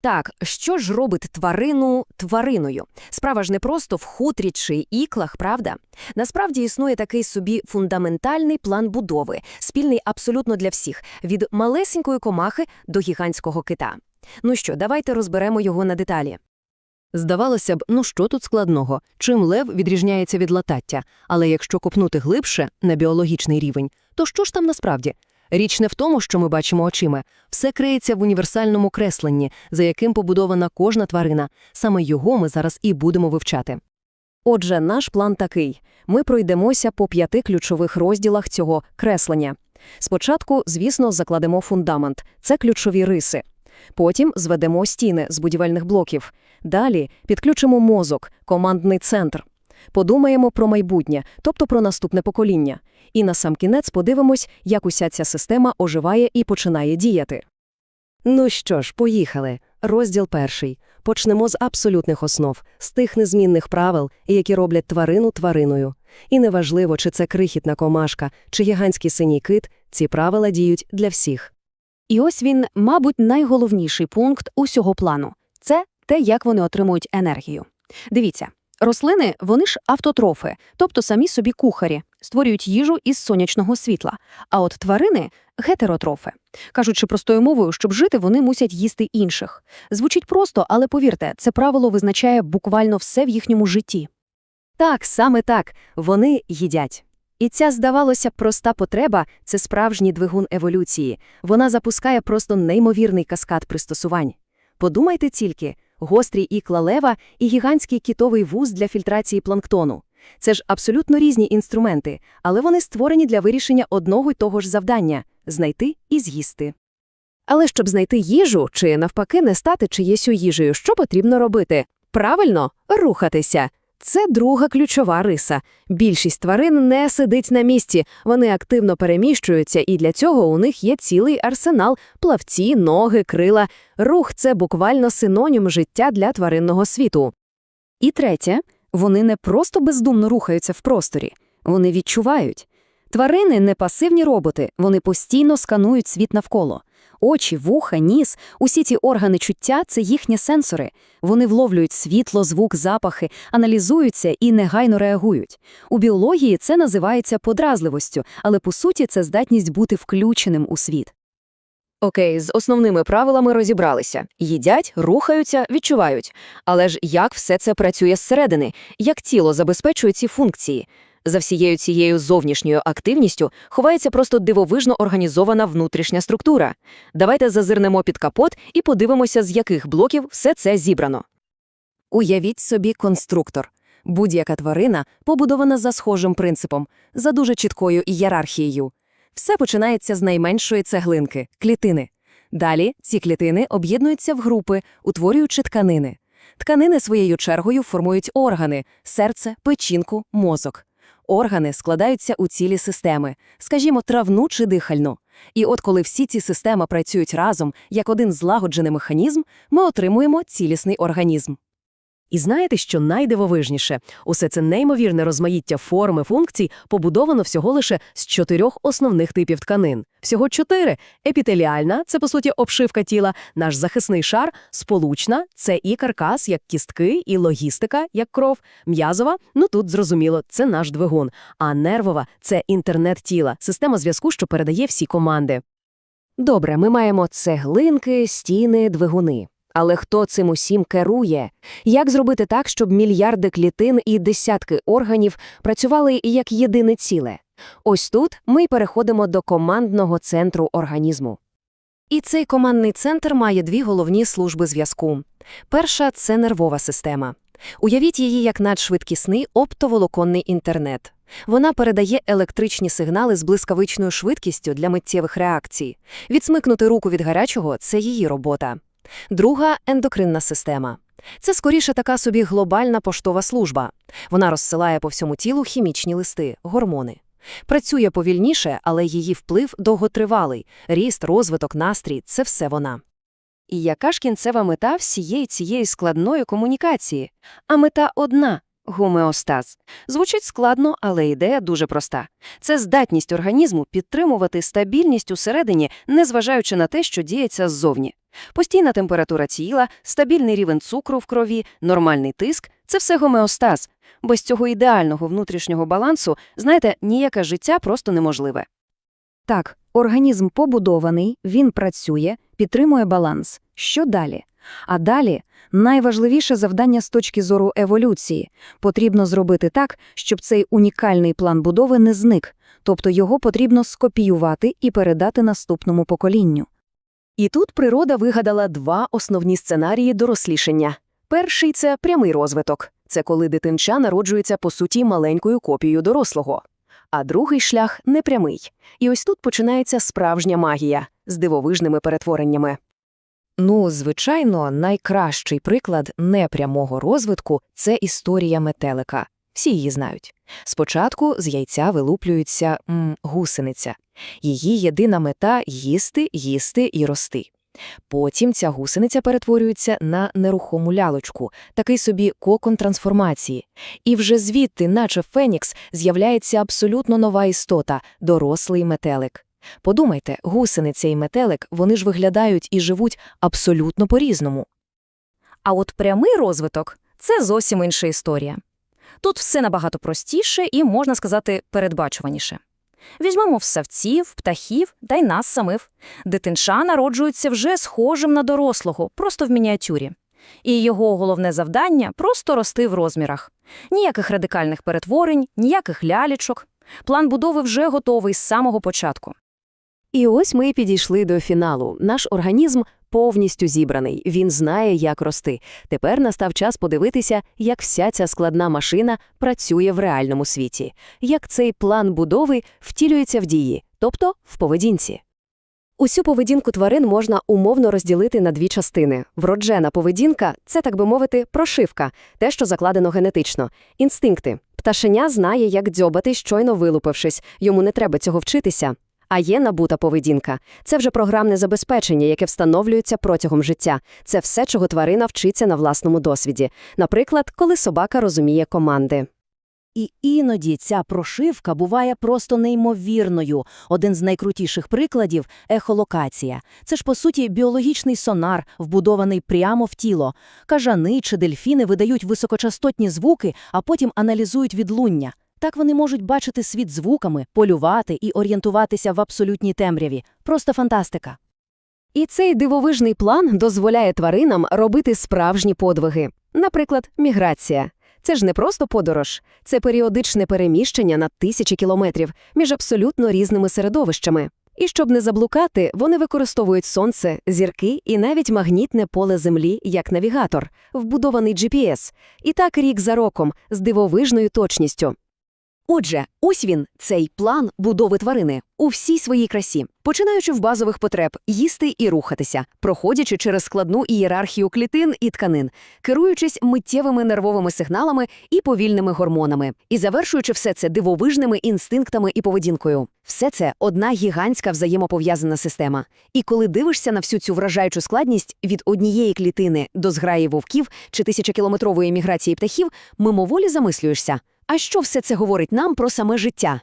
Так, що ж робить тварину твариною? Справа ж не просто в хутрі чи іклах, правда? Насправді існує такий собі фундаментальний план будови, спільний абсолютно для всіх, від малесенької комахи до гігантського кита. Ну що, давайте розберемо його на деталі. Здавалося б, ну що тут складного? Чим лев відрізняється від латаття? Але якщо копнути глибше, на біологічний рівень, то що ж там насправді? Річ не в тому, що ми бачимо очима. Все криється в універсальному кресленні, за яким побудована кожна тварина. Саме його ми зараз і будемо вивчати. Отже, наш план такий. Ми пройдемося по п'яти ключових розділах цього креслення. Спочатку, звісно, закладемо фундамент – це ключові риси. Потім зведемо стіни з будівельних блоків. Далі підключимо мозок, командний центр. Подумаємо про майбутнє, тобто про наступне покоління. І насамкінець подивимось, як уся ця система оживає і починає діяти. Ну що ж, поїхали. Розділ перший. Почнемо з абсолютних основ, з тих незмінних правил, які роблять тварину твариною. І неважливо, чи це крихітна комашка, чи гігантський синій кит, ці правила діють для всіх. І ось він, мабуть, найголовніший пункт усього плану – це те, як вони отримують енергію. Дивіться, рослини – вони ж автотрофи, тобто самі собі кухарі, створюють їжу із сонячного світла. А от тварини – гетеротрофи. Кажучи простою мовою, щоб жити, вони мусять їсти інших. Звучить просто, але повірте, це правило визначає буквально все в їхньому житті. Так, саме так, вони їдять. І ця, здавалося проста потреба – це справжній двигун еволюції. Вона запускає просто неймовірний каскад пристосувань. Подумайте тільки – гострі ікла лева і гігантський кітовий вуз для фільтрації планктону. Це ж абсолютно різні інструменти, але вони створені для вирішення одного й того ж завдання – знайти і з'їсти. Але щоб знайти їжу, чи навпаки не стати чиєсю їжею, що потрібно робити? Правильно – рухатися. Це друга ключова риса. Більшість тварин не сидить на місці, вони активно переміщуються, і для цього у них є цілий арсенал – плавці, ноги, крила. Рух – це буквально синонім життя для тваринного світу. І третє – вони не просто бездумно рухаються в просторі, вони відчувають. Тварини – не пасивні роботи, вони постійно сканують світ навколо. Очі, вуха, ніс – усі ці органи чуття – це їхні сенсори. Вони вловлюють світло, звук, запахи, аналізуються і негайно реагують. У біології це називається подразливостю, але по суті це здатність бути включеним у світ. Окей, з основними правилами розібралися. Їдять, рухаються, відчувають. Але ж як все це працює зсередини? Як тіло забезпечує ці функції? За всією цією зовнішньою активністю ховається просто дивовижно організована внутрішня структура. Давайте зазирнемо під капот і подивимося, з яких блоків все це зібрано. Уявіть собі конструктор. Будь-яка тварина побудована за схожим принципом, за дуже чіткою ієрархією. Все починається з найменшої цеглинки – клітини. Далі ці клітини об'єднуються в групи, утворюючи тканини. Тканини своєю чергою формують органи – серце, печінку, мозок. Органи складаються у цілі системи, скажімо, травну чи дихальну. І от коли всі ці системи працюють разом, як один злагоджений механізм, ми отримуємо цілісний організм. І знаєте, що найдивовижніше? Усе це неймовірне розмаїття форм і функцій побудовано всього лише з чотирьох основних типів тканин. Всього чотири. Епітеліальна – це, по суті, обшивка тіла, наш захисний шар, сполучна – це і каркас, як кістки, і логістика, як кров, м'язова – ну тут, зрозуміло, це наш двигун, а нервова – це інтернет тіла, система зв'язку, що передає всі команди. Добре, ми маємо цеглинки, стіни, двигуни. Але хто цим усім керує? Як зробити так, щоб мільярди клітин і десятки органів працювали як єдине ціле? Ось тут ми й переходимо до командного центру організму. І цей командний центр має дві головні служби зв'язку. Перша – це нервова система. Уявіть її як надшвидкісний оптоволоконний інтернет. Вона передає електричні сигнали з блискавичною швидкістю для миттєвих реакцій. Відсмикнути руку від гарячого – це її робота. Друга – ендокринна система. Це скоріше така собі глобальна поштова служба. Вона розсилає по всьому тілу хімічні листи, гормони. Працює повільніше, але її вплив довготривалий. Ріст, розвиток, настрій – це все вона. І яка ж кінцева мета всієї цієї складної комунікації? А мета одна – гомеостаз. Звучить складно, але ідея дуже проста. Це здатність організму підтримувати стабільність усередині, незважаючи на те, що діється ззовні. Постійна температура тіла, стабільний рівень цукру в крові, нормальний тиск – це все гомеостаз. Без цього ідеального внутрішнього балансу, знаєте, ніяке життя просто неможливе. Так, організм побудований, він працює, підтримує баланс. Що далі? А далі найважливіше завдання з точки зору еволюції. Потрібно зробити так, щоб цей унікальний план будови не зник, тобто його потрібно скопіювати і передати наступному поколінню. І тут природа вигадала два основні сценарії дорослішання. Перший – це прямий розвиток. Це коли дитинча народжується, по суті, маленькою копією дорослого. А другий шлях – непрямий. І ось тут починається справжня магія з дивовижними перетвореннями. Ну, звичайно, найкращий приклад непрямого розвитку – це історія метелика. Всі її знають. Спочатку з яйця вилуплюється м, гусениця. Її єдина мета – їсти, їсти і рости. Потім ця гусениця перетворюється на нерухому лялочку, такий собі кокон трансформації. І вже звідти, наче фенікс, з'являється абсолютно нова істота – дорослий метелик. Подумайте, гусениця і метелик, вони ж виглядають і живуть абсолютно по-різному. А от прямий розвиток – це зовсім інша історія. Тут все набагато простіше і, можна сказати, передбачуваніше. Візьмемо всавців, птахів та й нас самих. Дитинча народжується вже схожим на дорослого, просто в мініатюрі. І його головне завдання – просто рости в розмірах. Ніяких радикальних перетворень, ніяких лялічок. План будови вже готовий з самого початку. І ось ми підійшли до фіналу. Наш організм повністю зібраний, він знає, як рости. Тепер настав час подивитися, як вся ця складна машина працює в реальному світі, як цей план будови втілюється в дії, тобто в поведінці. Усю поведінку тварин можна умовно розділити на дві частини. Вроджена поведінка – це, так би мовити, прошивка, те, що закладено генетично. Інстинкти. Пташеня знає, як дзьобати, щойно вилупившись, йому не треба цього вчитися. А є набута поведінка. Це вже програмне забезпечення, яке встановлюється протягом життя. Це все, чого тварина вчиться на власному досвіді. Наприклад, коли собака розуміє команди. І іноді ця прошивка буває просто неймовірною. Один з найкрутіших прикладів – ехолокація. Це ж, по суті, біологічний сонар, вбудований прямо в тіло. Кажани чи дельфіни видають високочастотні звуки, а потім аналізують відлуння. Так вони можуть бачити світ звуками, полювати і орієнтуватися в абсолютній темряві. Просто фантастика. І цей дивовижний план дозволяє тваринам робити справжні подвиги. Наприклад, міграція. Це ж не просто подорож, це періодичне переміщення на тисячі кілометрів між абсолютно різними середовищами. І щоб не заблукати, вони використовують сонце, зірки і навіть магнітне поле Землі як навігатор, вбудований GPS. І так рік за роком, з дивовижною точністю. Отже, ось він, цей план будови тварини, у всій своїй красі, починаючи в базових потреб їсти і рухатися, проходячи через складну ієрархію клітин і тканин, керуючись миттєвими нервовими сигналами і повільними гормонами, і завершуючи все це дивовижними інстинктами і поведінкою. Все це одна гігантська взаємопов'язана система. І коли дивишся на всю цю вражаючу складність від однієї клітини до зграї вовків чи тисячокілометрової міграції птахів, мимоволі замислюєшся. А що все це говорить нам про саме життя?